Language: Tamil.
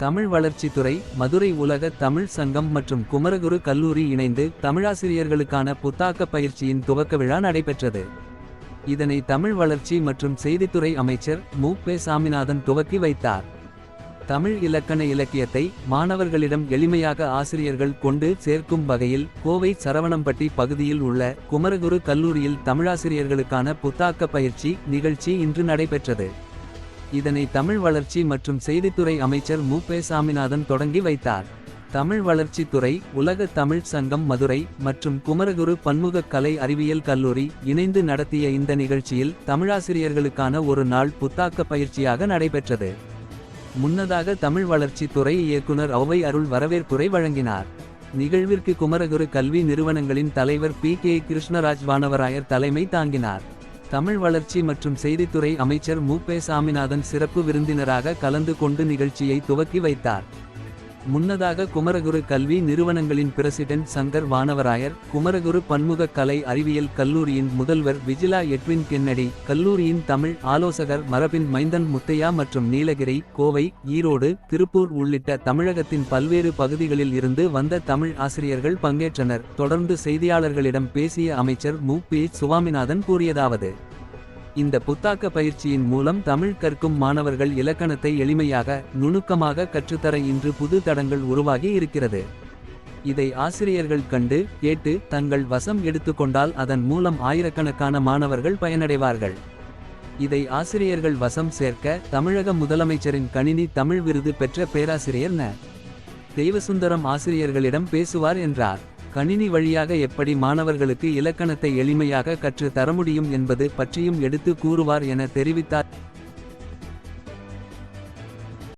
தமிழ் வளர்ச்சித்துறை மதுரை உலக தமிழ் சங்கம் மற்றும் குமரகுரு கல்லூரி இணைந்து தமிழாசிரியர்களுக்கான புத்தாக்க பயிற்சியின் துவக்க விழா நடைபெற்றது. இதனை தமிழ் வளர்ச்சி மற்றும் செய்தித்துறை அமைச்சர் மு. பே. சாமிநாதன் துவக்கி வைத்தார். தமிழ் இலக்கண இலக்கியத்தை மாணவர்களிடம் எளிமையாக ஆசிரியர்கள் கொண்டு சேர்க்கும் வகையில் கோவை சரவணம்பட்டி பகுதியில் உள்ள குமரகுரு கல்லூரியில் தமிழாசிரியர்களுக்கான புத்தாக்க பயிற்சி நிகழ்ச்சி இன்று நடைபெற்றது. இதனை தமிழ் வளர்ச்சி மற்றும் செய்தித்துறை அமைச்சர் மு. சாமிநாதன் தொடங்கி வைத்தார். தமிழ் வளர்ச்சித்துறை உலக தமிழ் சங்கம் மதுரை மற்றும் குமரகுரு பன்முக கலை அறிவியல் கல்லூரி இணைந்து நடத்திய இந்த நிகழ்ச்சியில் தமிழாசிரியர்களுக்கான ஒரு நாள் புத்தாக்க பயிற்சியாக நடைபெற்றது. முன்னதாக தமிழ் வளர்ச்சித்துறை இயக்குனர் ஔவை அருள் வரவேற்புரை வழங்கினார். நிகழ்விற்கு குமரகுரு கல்வி நிறுவனங்களின் தலைவர் பி. கே. கிருஷ்ணராஜ் வானவராயர் தலைமை தாங்கினார். தமிழ் வளர்ச்சி மற்றும் செய்தித்துறை அமைச்சர் மு. சாமிநாதன் சிறப்பு விருந்தினராக கலந்து கொண்டு நிகழ்ச்சியை துவக்கி வைத்தார். முன்னதாக குமரகுரு கல்வி நிறுவனங்களின் பிரசிடென்ட் சங்கர் வானவராயர் குமரகுரு பன்முக கலை அறிவியல் கல்லூரியின் முதல்வர் விஜிலா எட்வின் கென்னடி கல்லூரியின் தமிழ் ஆலோசகர் மரபின் மைந்தன் முத்தையா மற்றும் நீலகிரி கோவை ஈரோடு திருப்பூர் உள்ளிட்ட தமிழகத்தின் பல்வேறு பகுதிகளில் இருந்து வந்த தமிழ் ஆசிரியர்கள் பங்கேற்றனர். தொடர்ந்து செய்தியாளர்களிடம் பேசிய அமைச்சர் மு. பி. சுவாமிநாதன் கூறியதாவது இந்த புத்தாக்க பயிற்சியின் மூலம் தமிழ் கற்கும் மாணவர்கள் இலக்கணத்தை எளிமையாக நுணுக்கமாக கற்றுத்தர இன்று புது தடங்கள் உருவாகி இருக்கிறது. இதை ஆசிரியர்கள் கண்டு கேட்டு தங்கள் வசம் எடுத்துக்கொண்டால் அதன் மூலம் ஆயிரக்கணக்கான மாணவர்கள் பயனடைவார்கள். இதை ஆசிரியர்கள் வசம் சேர்க்க தமிழக முதலமைச்சரின் கணினி தமிழ் விருது பெற்ற பேராசிரியர் ந. தெய்வசுந்தரம் ஆசிரியர்களிடம் பேசுவார் என்றார். கணினி வழியாக எப்படி மாணவர்களுக்கு இலக்கணத்தை எளிமையாக கற்று தர முடியும் என்பது பற்றியும் எடுத்து கூறுவார் என தெரிவித்தார்.